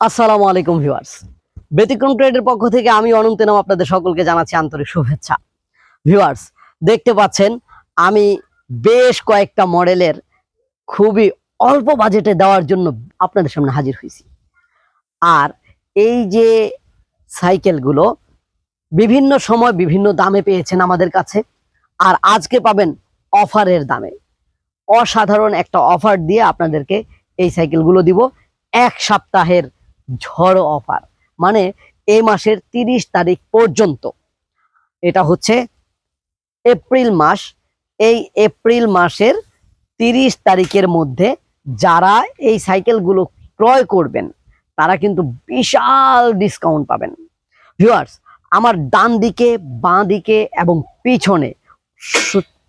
আসসালামু আলাইকুম ভিউয়ার্স। ব্যতিক্রম ট্রেডের পক্ষ থেকে আমি অনন্ত নাম আপনাদের সকলকে জানাচ্ছি আন্তরিক শুভেচ্ছা। ভিউয়ার্স, দেখতে পাচ্ছেন, আমি বেশ কয়েকটা মডেলের খুবই অল্প বাজেটে দেওয়ার জন্য আপনাদের সামনে হাজির হয়েছি। আর এই যে সাইকেলগুলো বিভিন্ন সময় বিভিন্ন দামে পেয়েছেন আমাদের কাছে, আর আজকে পাবেন অফারের দামে। অসাধারণ একটা অফার দিয়ে আপনাদেরকে এই সাইকেলগুলো দিব। এক সপ্তাহের ঝড় অফার মানে এই মাসের তিরিশ তারিখ পর্যন্ত। এটা হচ্ছে এপ্রিল মাস। এই এপ্রিল মাসের তিরিশ তারিখের মধ্যে যারা এই সাইকেলগুলো ক্রয় করবেন, তারা কিন্তু বিশাল ডিসকাউন্ট পাবেন। ভিউয়ার্স আমার ডান দিকে, বাঁ দিকে এবং পিছনে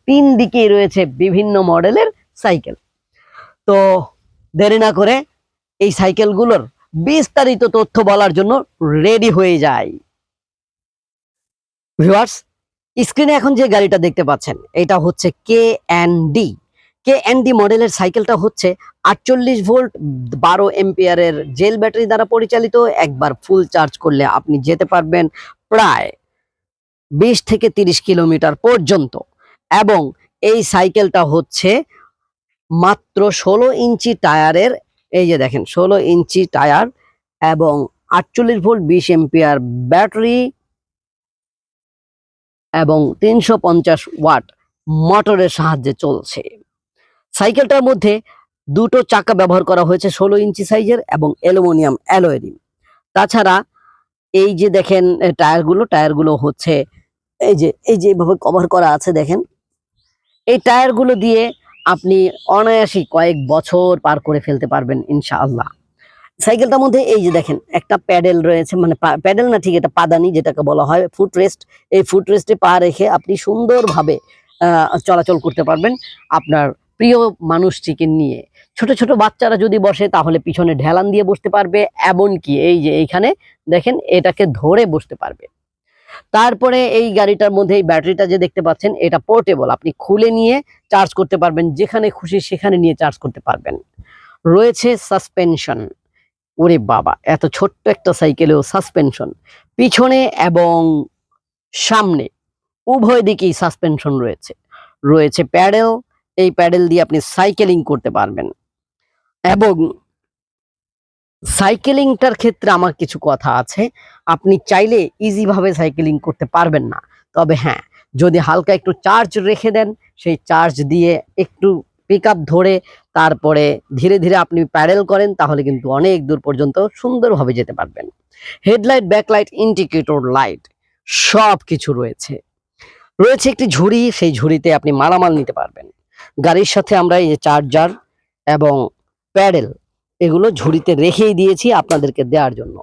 তিন দিকেই রয়েছে বিভিন্ন মডেলের সাইকেল। তো দেরি না করে এই সাইকেলগুলোর বিস্তারিত তথ্য বলার জন্য রেডি হয়ে যায় ভিউয়ার্স স্ক্রিনে এখন যে গাড়িটা দেখতে পাচ্ছেন, এটা হচ্ছে K N D K N D মডেলের সাইকেলটা হচ্ছে আটচল্লিশ ভোল্ট, বারো এম্পিয়ারের জেল ব্যাটারি দ্বারা পরিচালিত। একবার ফুল চার্জ করলে আপনি যেতে পারবেন প্রায় বিশ থেকে তিরিশ কিলোমিটার পর্যন্ত। এবং এই সাইকেলটা হচ্ছে মাত্র ষোলো ইঞ্চি টায়ারের এই যে দেখেন, ষোলো ইঞ্চি টায়ার এবং আটচল্লিশ ভোল্ট বিশ এম্পিয়ার ব্যাটারি এবং তিনশো পঞ্চাশ ওয়াট মোটরের সাহায্যে চলছে। সাইকেলটার মধ্যে দুটো চাকা ব্যবহার করা হয়েছে, ষোলো ইঞ্চি সাইজের এবং অ্যালুমিনিয়াম অ্যালোয়েরিং তাছাড়া এই যে দেখেন টায়ারগুলো টায়ারগুলো হচ্ছে এই যে এই যে এইভাবে কভার করা আছে দেখেন। এই টায়ারগুলো দিয়ে আপনি অনায়াসই কয়েক বছর পার করে ফেলতে পারবেন, ইনশাআল্লাহ। সাইকেলটার মধ্যে এই যে দেখেন, একটা প্যাডেল রয়েছে মানে প্যাডেল না ঠিক, এটা পাদানি যেটাকে বলা হয় ফুট রেস্ট এই ফুট রেস্টে পা রেখে আপনি সুন্দরভাবে চলাচল করতে পারবেন আপনার প্রিয় মানুষটিকে নিয়ে। ছোট ছোট বাচ্চারা যদি বসে, তাহলে পিছনে ঢেলান দিয়ে বসতে পারবে, এমনকি এই যে এইখানে, দেখেন, এটাকে ধরে বসতে পারবে। তারপরে এই গাড়িটার মধ্যে এই ব্যাটারিটা যে দেখতে পাচ্ছেন, এটা পোর্টেবল আপনি খুলে নিয়ে চার্জ করতে পারবেন, যেখানে খুশি সেখানে নিয়ে চার্জ করতে পারবেন। রয়েছে সাসপেনশন ওরে বাবা, এত ছোট্ট একটা সাইকেলেও সাসপেনশন পিছনে এবং সামনে উভয় দিকেই সাসপেনশন রয়েছে। রয়েছে প্যাডেল, এই প্যাডেল দিয়ে আপনি সাইকেলিং করতে পারবেন। এবং সাইকেলিংটার ক্ষেত্রে আমার কিছু কথা আছে। আপনি চাইলে ইজি ভাবে সাইকেলিং করতে পারবেন না। তবে হ্যাঁ যদি হালকা একটু চার্জ রেখে দেন, সেই চার্জ দিয়ে একটু পিক ধরে তারপরে ধীরে ধীরে আপনি প্যারেল করেন, তাহলে কিন্তু অনেক দূর পর্যন্ত সুন্দরভাবে যেতে পারবেন। হেডলাইট ব্যাকলাইট ইন্ডিকেটর লাইট সব কিছু রয়েছে। রয়েছে একটি ঝুড়ি, সেই ঝুড়িতে আপনি মালামাল নিতে পারবেন। গাড়ির সাথে আমরা এই যে চার্জার এবং প্যাডেল এগুলো ঝুড়িতে রেখেই দিয়েছি আপনাদেরকে দেওয়ার জন্য।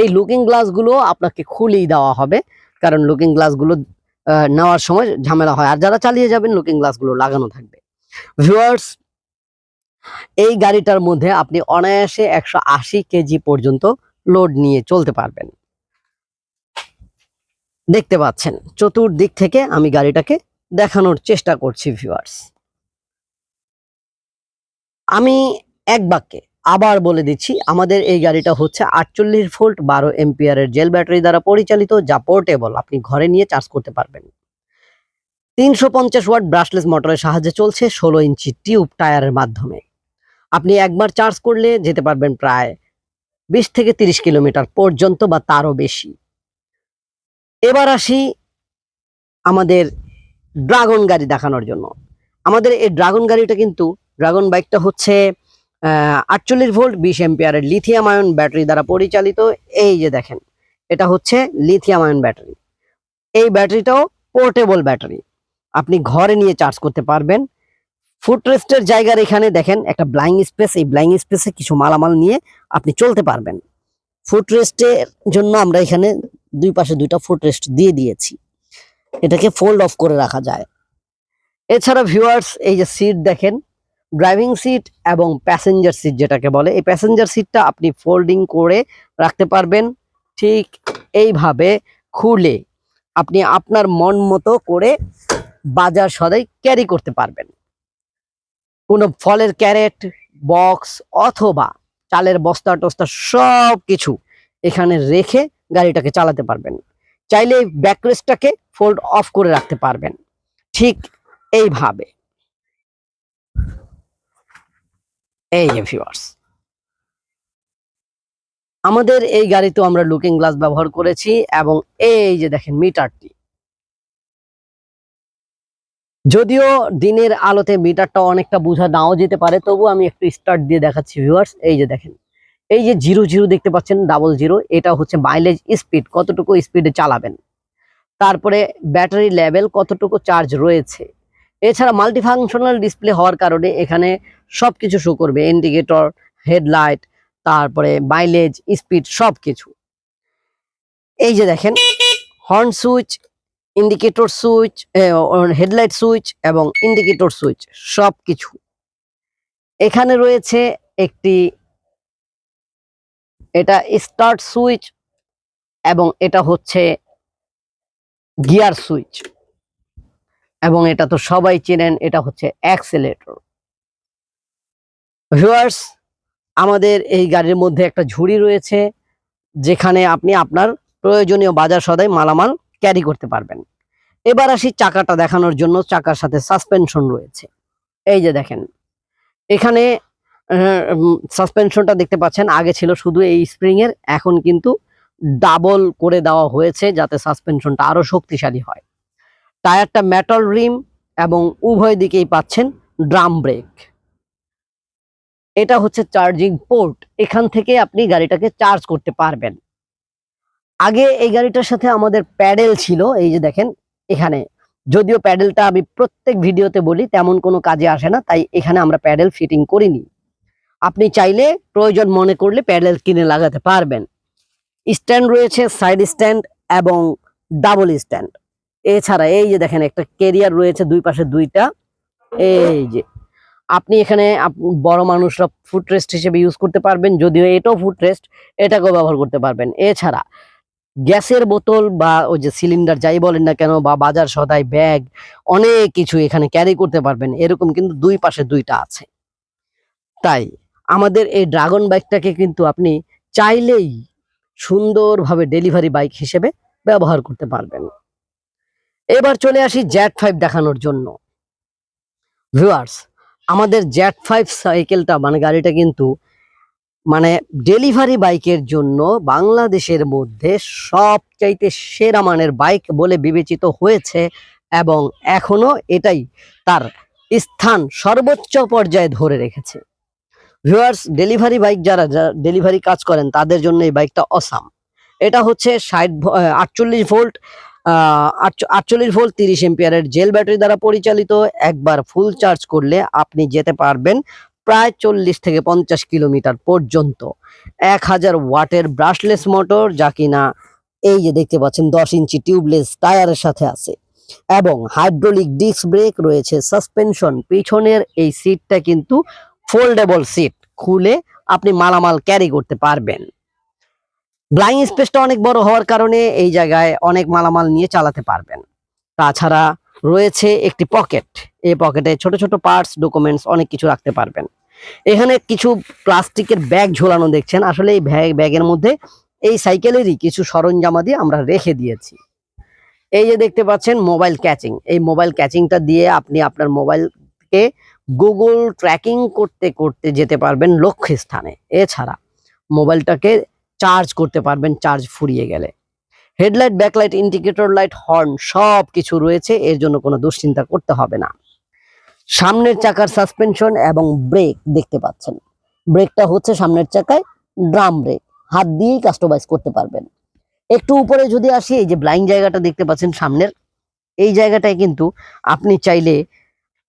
এই লুকিং গ্লাসগুলো আপনাকে খুলেই দেওয়া হবে, কারণ লুকিং গ্লাসগুলো নেওয়ার সময় ঝামেলা হয়। আর যারা চালিয়ে যাবেন লুকিং গ্লাসগুলো লাগানো থাকবে। ভিউয়ার্স এই গাড়িটার মধ্যে আপনি অনায়াসে একশো আশি কেজি পর্যন্ত লোড নিয়ে চলতে পারবেন। দেখতে পাচ্ছেন, চতুর্দিক থেকে আমি গাড়িটাকে দেখানোর চেষ্টা করছি ভিউয়ার্স আমি এক বাক্যে আবার বলে দিচ্ছি, আমাদের এই গাড়িটা হচ্ছে আটচল্লিশ ভোল্ট বারো এম্পিয়ারের জেল ব্যাটারি দ্বারা পরিচালিত, যা পোর্টেবল আপনি ঘরে নিয়ে চার্জ করতে পারবেন। তিনশো পঞ্চাশ ওয়াট ব্রাশলেস মোটরের সাহায্যে চলছে ষোলো ইঞ্চি টিউব টায়ারের মাধ্যমে। আপনি একবার চার্জ করলে যেতে পারবেন প্রায় বিশ থেকে তিরিশ কিলোমিটার পর্যন্ত বা তারও বেশি। এবার আসি আমাদের ড্রাগন গাড়ি দেখানোর জন্য। আমাদের এই ড্রাগন গাড়িটা কিন্তু ড্রাগন বাইকটা হচ্ছে আটচল্লিশ ভোল্ট, বিশ এম্পিয়ারের লিথিয়াম আয়ন ব্যাটারি দ্বারা পরিচালিত। এই যে দেখেন, এটা হচ্ছে লিথিয়াম আয়ন ব্যাটারি এই ব্যাটারিটাও পোর্টেবল ব্যাটারি আপনি ঘরে নিয়ে চার্জ করতে পারবেন। ফুটরেস্টের জায়গার এখানে দেখেন, একটা ব্লাইং স্পেস এই ব্লাইং স্পেসে কিছু মালামাল নিয়ে আপনি চলতে পারবেন। ফুটরেস্টের জন্য আমরা এখানে দুই পাশে দুইটা ফুটরেস্ট দিয়ে দিয়েছি। এটাকে ফোল্ড অফ করে রাখা যায়। এছাড়া ভিউয়ার্স এই যে সিট দেখেন ড্রাইভিং সিট এবং প্যাসেঞ্জার সিট যেটাকে বলে, এই প্যাসেঞ্জার সিটটা আপনি ফোল্ডিং করে রাখতে পারবেন ঠিক এইভাবে খুলে আপনি আপনার মন মতো করে বাজার সদাই ক্যারি করতে পারবেন। কোনো ফলের ক্যারেট, বক্স অথবা চালের বস্তা টস্তা সব কিছু এখানে রেখে গাড়িটাকে চালাতে পারবেন। চাইলে ব্যাকরেস্টটাকে ফোল্ড অফ করে রাখতে পারবেন। ঠিক এইভাবে। এই ভিউয়ার্স আমাদের এই গাড়িতেও আমরা লুকিং গ্লাস ব্যবহার করেছি এবং এই যে দেখেন মিটারটি যদিও দিনের আলোতে মিটারটা অনেকটা বোঝা নাও যেতে পারে তবু আমি একটু স্টার্ট দিয়ে দেখাচ্ছি ভিউয়ার্স এই যে দেখেন, এই যে জিরো জিরো দেখতে পাচ্ছেন ডাবল জিরো এটা হচ্ছে মাইলেজ স্পিড কতটুকু স্পিডে চালাবেন। তারপরে ব্যাটারি লেভেল কতটুকু চার্জ রয়েছে। এছাড়া মাল্টিফাংশনাল ডিসপ্লে হওয়ার কারণে এখানে সব কিছু শো করবে। ইন্ডিকেটর হেডলাইট তারপরে মাইলেজ স্পিড সব কিছু এই যে দেখেন horn switch indicator switch headlight switch এবং ইন্ডিকেটর সুইচ সব কিছু এখানে রয়েছে একটি, এটা স্টার্ট সুইচ এবং এটা হচ্ছে গিয়ার সুইচ এবং এটা তো সবাই চেনেন, এটা হচ্ছে অ্যাক্সেলেটর ভিউয়ার্স আমাদের এই গাড়ির মধ্যে একটা ঝুড়ি রয়েছে, যেখানে আপনি আপনার প্রয়োজনীয় বাজার সদাই মালামাল ক্যারি করতে পারবেন। এবার আসি চাকাটা দেখানোর জন্য, চাকার সাথে সাসপেনশন রয়েছে। এই যে দেখেন, এখানে সাসপেনশনটা দেখতে পাচ্ছেন, আগে ছিল শুধু এই স্প্রিং এর এখন কিন্তু ডাবল করে দেওয়া হয়েছে, যাতে সাসপেনশনটা আরও শক্তিশালী হয়। টায়ারটা মেটাল রিম এবং উভয় দিকেই পাচ্ছেন ড্রাম ব্রেক এটা হচ্ছে চার্জিং পোর্ট এখান থেকে আপনি গাড়িটাকে চার্জ করতে পারবেন। আগে এই গাড়িটার সাথে আমাদের প্যাডেল ছিল, এই যে দেখেন, এখানে। যদিও প্যাডেলটা আমি প্রত্যেক ভিডিওতে বলি, তেমন কোনো কাজে আসে না, তাই এখানে আমরা প্যাডেল ফিটিং করিনি। আপনি চাইলে প্রয়োজন মনে করলে প্যাডেল কিনে লাগাতে পারবেন। স্ট্যান্ড রয়েছে সাইড স্ট্যান্ড এবং ডাবল স্ট্যান্ড এছাড়া এই যে দেখেন একটা কেরিয়ার রয়েছে দুই পাশে দুইটা। এই যে আপনি এখানে বড় মানুষরা ফুট রেস্ট হিসেবে ইউজ করতে পারবেন, যদিও এটাও ফুট রেস্ট এটাকেও ব্যবহার করতে পারবেন। এছাড়া গ্যাসের বোতল বা ওই যে সিলিন্ডার যাই বলেন না কেন বা বাজার সদাই ব্যাগ অনেক কিছু এখানে ক্যারি করতে পারবেন, এরকম কিন্তু দুই পাশে দুইটা আছে। তাই আমাদের এই ড্রাগন বাইকটাকে কিন্তু আপনি চাইলেই সুন্দরভাবে ডেলিভারি বাইক হিসেবে ব্যবহার করতে পারবেন। এবার চলে আসি জ্যাট ফাইভ দেখানোর জন্য। ভিউয়ার্স, আমাদের জ্যাট ফাইভ সাইকেলটা মানে গাড়িটা কিন্তু মানে ডেলিভারি বাইকের জন্য বাংলাদেশের মধ্যে সবচাইতে সেরা মানের বাইক বলে বিবেচিত হয়েছে এবং এখনও এটাই তার স্থান সর্বোচ্চ পর্যায়ে ধরে রেখেছে। ভিউয়ার্স, ডেলিভারি বাইক যারা ডেলিভারি কাজ করেন, তাদের জন্য এই বাইকটা অসাম। এটা হচ্ছে ষাট আটচল্লিশ ভোল্ট আটচল্লিশ ভোল্ট তিরিশ এম্পিয়ারের জেল ব্যাটারি দ্বারা পরিচালিত, একবার ফুল চার্জ করলে আপনি যেতে পারবেন প্রায় চল্লিশ থেকে পঞ্চাশ কিলোমিটার পর্যন্ত। এক হাজার ওয়াটের ব্রাশলেস মোটর যা কিনা এই যে দেখতে পাচ্ছেন দশ ইঞ্চি টিউবলেস টায়ারের সাথে আছে। এবং হাইড্রোলিক ডিস্ক ব্রেক রয়েছে সাসপেনশন পিছনের এই সিটটা কিন্তু ফোল্ডেবল সিট খুলে আপনি মালামাল ক্যারি করতে পারবেন। ব্লাইং স্পেসটা অনেক বড় হওয়ার কারণে এই জায়গায় অনেক মালামাল নিয়ে চালাতে পারবেন। তাছাড়া রয়েছে একটি পকেট এই পকেটে ছোট ছোট পার্টস ডকুমেন্টস অনেক কিছু রাখতে পারবেন। এখানে কিছু প্লাস্টিকের ব্যাগ ঝোলানো দেখছেন। আসলে এই ব্যাগ ব্যাগের মধ্যে এই সাইকেলেরই কিছু সরঞ্জামাদি আমরা রেখে দিয়েছি। এই যে দেখতে পাচ্ছেন মোবাইল ক্যাচিং এই মোবাইল ক্যাচিংটা দিয়ে আপনি আপনার মোবাইলকে গুগল ট্র্যাকিং করতে করতে যেতে পারবেন লক্ষ্য স্থানে এছাড়া মোবাইলটাকে চার্জ করতে পারবেন, চার্জ ফুরিয়ে গেলে। Headlight, backlight, indicator, light, horn সব কিছু রয়েছে, এর জন্য কোনো দুশ্চিন্তা করতে হবে না। সামনের চাকার সাসপেনশন এবং ব্রেক দেখতে পাচ্ছেন। ব্রেকটা হচ্ছে সামনের চাকায়, ড্রাম ব্রেক। হাত দিয়েই কাস্টমাইজ করতে পারবেন। একটু উপরে যদি আসি, এই যে ব্লাইন্ড জায়গাটা দেখতে পাচ্ছেন সামনের, এই জায়গাটায় কিন্তু আপনি চাইলে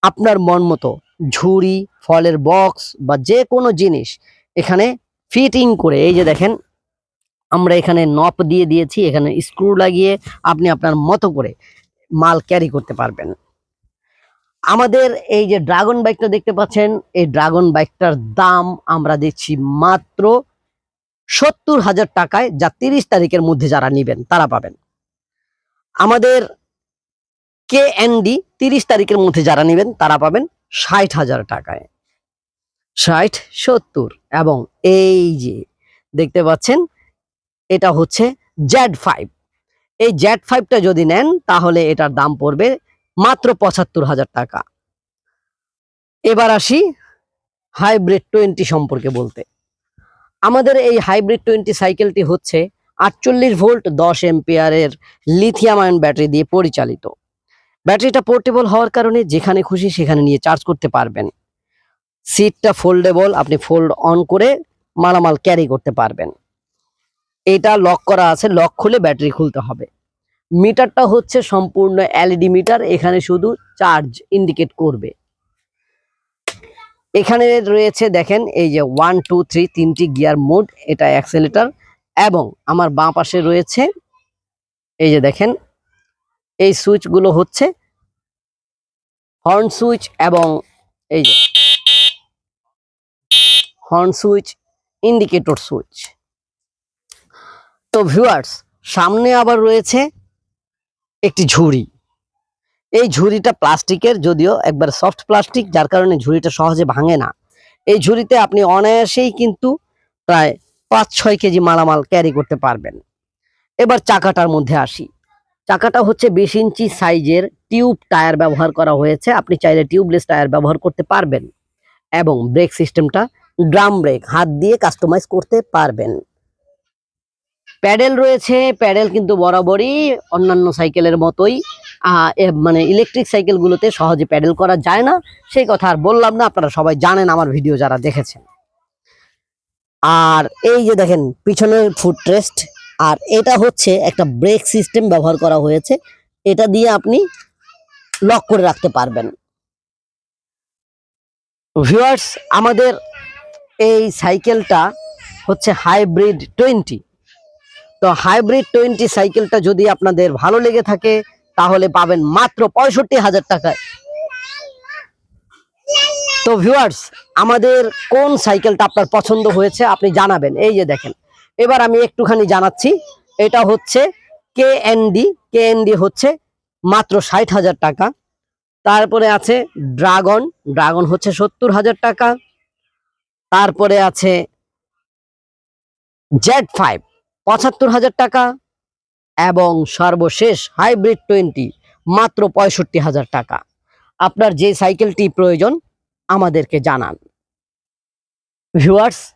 আপনার মন মতো ঝুড়ি, ফলের বক্স বা যে কোনো জিনিস এখানে ফিটিং করে, এই যে দেখেন আমরা এখানে নপ দিয়ে দিয়েছি, এখানে স্ক্রু লাগিয়ে আপনি আপনার মতো করে মাল ক্যারি করতে পারবেন। আমাদের এই যে ড্রাগন বাইকটা দেখতে পাচ্ছেন, এই ড্রাগন বাইকটার দাম আমরা দিচ্ছি মাত্র সত্তর হাজার টাকায়, যা তিরিশ তারিখের মধ্যে যারা নিবেন তারা পাবেন। আমাদের কে এন ডি তিরিশ তারিখের মধ্যে যারা নেবেন তারা পাবেন ষাট হাজার টাকায়। ষাট, সত্তর এবং এই যে দেখতে পাচ্ছেন এটা হচ্ছে জ্যাড ফাইভ এই জ্যাড ফাইভটা যদি নেন, তাহলে এটার দাম পড়বে মাত্র পঁচাত্তর হাজার টাকা। এবার আসি হাইব্রিড টোয়েন্টি সম্পর্কে বলতে। আমাদের এই হাইব্রিড টোয়েন্টি সাইকেলটি হচ্ছে আটচল্লিশ ভোল্ট দশ এম্পিয়ারের লিথিয়াম আয়ন ব্যাটারি দিয়ে পরিচালিত। ব্যাটারিটা পোর্টেবল হওয়ার কারণে যেখানে খুশি সেখানে নিয়ে চার্জ করতে পারবেন। সিটটা ফোল্ডেবল, আপনি ফোল্ড অন করে মালামাল ক্যারি করতে পারবেন। এটা লক করা আছে লক খুলে ব্যাটারি খুলতে হবে। মিটারটা হচ্ছে সম্পূর্ণ এলইডি মিটার এখানে শুধু চার্জ ইন্ডিকেট করবে। এখানে রয়েছে দেখেন, এই যে ওয়ান টু থ্রি তিনটি গিয়ার মোড এটা অ্যাক্সেলেটার এবং আমার বাঁ পাশে রয়েছে, এই যে দেখেন, এই সুইচগুলো হচ্ছে হর্ন সুইচ এবং এই যে হর্ন সুইচ ইন্ডিকেটর সুইচ তো ভিউয়ার্স সামনে আবার রয়েছে একটি ঝুড়ি। এই ঝুড়িটা প্লাস্টিকের, যদিও একবার সফট প্লাস্টিক যার কারণে ঝুড়িটা সহজে ভাঙে না। এই ঝুড়িতে আপনি অনায়াসেই কিন্তু প্রায় পাঁচ ছয় কেজি মালামাল ক্যারি করতে পারবেন। এবার চাকাটার মধ্যে আসি। চাকাটা হচ্ছে বিশ ইঞ্চি সাইজের টিউব টায়ার ব্যবহার করা হয়েছে। আপনি চাইলে টিউবলেস টায়ার ব্যবহার করতে পারবেন এবং ব্রেক সিস্টেমটা ড্রাম ব্রেক হাত দিয়ে কাস্টমাইজ করতে পারবেন। প্যাডেল রয়েছে, প্যাডেল কিন্তু বরাবরই অন্যান্য সাইকেলের মতোই মানে ইলেকট্রিক সাইকেলগুলোতে সহজে প্যাডেল করা যায় না। সেই কথা আর বললাম না, আপনারা সবাই জানেন আমার ভিডিও যারা দেখেছেন। আর এই যে দেখেন, পিছনের ফুট রেস্ট আর এটা হচ্ছে একটা ব্রেক সিস্টেম ব্যবহার করা হয়েছে। এটা দিয়ে আপনি লক করে রাখতে পারবেন। ভিউয়ার্স, আমাদের এই সাইকেলটা হচ্ছে হাইব্রিড টোয়েন্টি। তো হাইব্রিড টোয়েন্টি সাইকেলটা যদি আপনাদের ভালো লেগে থাকে, তাহলে পাবেন মাত্র পঁয়ষট্টি হাজার টাকায়। তো ভিউয়ার্স আমাদের কোন সাইকেলটা আপনার পছন্দ হয়েছে আপনি জানাবেন। এই যে দেখেন, এবার আমি একটুখানি জানাচ্ছি, এটা হচ্ছে কে এনডি কে এনডি হচ্ছে মাত্র ষাট হাজার টাকা। তারপরে আছে ড্রাগন ড্রাগন হচ্ছে সত্তর হাজার টাকা। তারপরে আছে জেড ফাইভ পঁচাত্তর হাজার টাকা এবং সর্বশেষ হাইব্রিড টোয়েন্টি মাত্র পঁয়ষট্টি হাজার টাকা। আপনার যে সাইকেলটি প্রয়োজন, আমাদেরকে জানান। ভিউয়ার্স,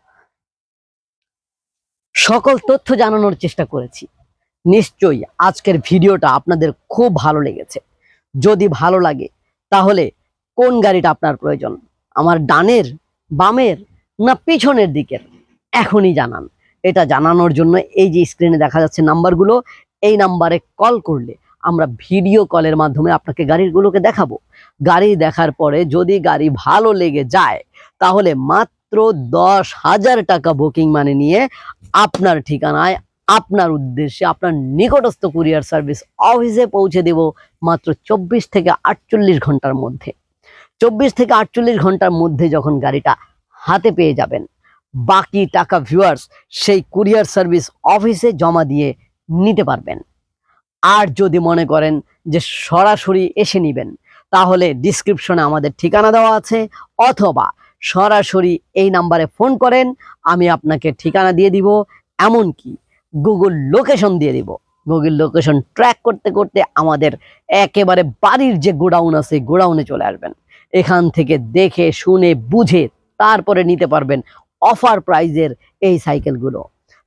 সকল তথ্য জানানোর চেষ্টা করেছি। নিশ্চয়ই আজকের ভিডিওটা আপনাদের খুব ভালো লেগেছে। যদি ভালো লাগে, তাহলে কোন গাড়িটা আপনার প্রয়োজন? আমার ডানের, বামের না পিছনের দিকের? এখনই জানান। এটা জানানোর জন্য এই যে স্ক্রিনে দেখা যাচ্ছে নাম্বারগুলো এই নাম্বারে কল করলে আমরা ভিডিও কলের মাধ্যমে আপনাকে গাড়িগুলোকে দেখাবো। গাড়ি দেখার পরে যদি গাড়ি ভালো লেগে যায়, তাহলে মাত্র দশ হাজার টাকা বুকিং মানে নিয়ে আপনার ঠিকানায়, আপনার উদ্দেশ্যে আপনার নিকটস্থ কুরিয়ার সার্ভিস অফিসে পৌঁছে দেব মাত্র চব্বিশ থেকে আটচল্লিশ ঘণ্টার মধ্যে। চব্বিশ থেকে আটচল্লিশ ঘণ্টার মধ্যে যখন গাড়িটা হাতে পেয়ে যাবেন বাকি টাকা ভিউয়ার্স সেই কুরিয়ার সার্ভিস অফিসে জমা দিয়ে নিতে পারবেন। আর যদি মনে করেন যে সরাসরি এসে নেবেন, তাহলে ডিসক্রিপশনে আমাদের ঠিকানা দেওয়া আছে, অথবা সরাসরি এই নাম্বারে ফোন করেন, আমি আপনাকে ঠিকানা দিয়ে দিব, এমনকি গুগল লোকেশন দিয়ে দিব। গুগল লোকেশন ট্র্যাক করতে করতে আমাদের একেবারে বাড়ির যে গোডাউন আছে, গোডাউনে চলে আসবেন। এখান থেকে দেখে, শুনে, বুঝে, তারপরে নিতে পারবেন অফার প্রাইজের এই সাইকেলগুলো।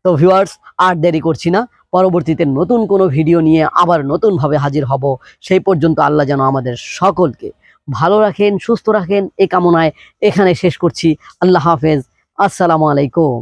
তো ভিউয়ার্স আর দেরি করছি না। পরবর্তীতে নতুন কোনো ভিডিও নিয়ে আবার নতুনভাবে হাজির হব। সেই পর্যন্ত আল্লাহ যেন আমাদের সকলকে ভালো রাখেন, সুস্থ রাখেন। এ কামনায় এখানে শেষ করছি। আল্লাহ হাফেজ। আসসালামু আলাইকুম।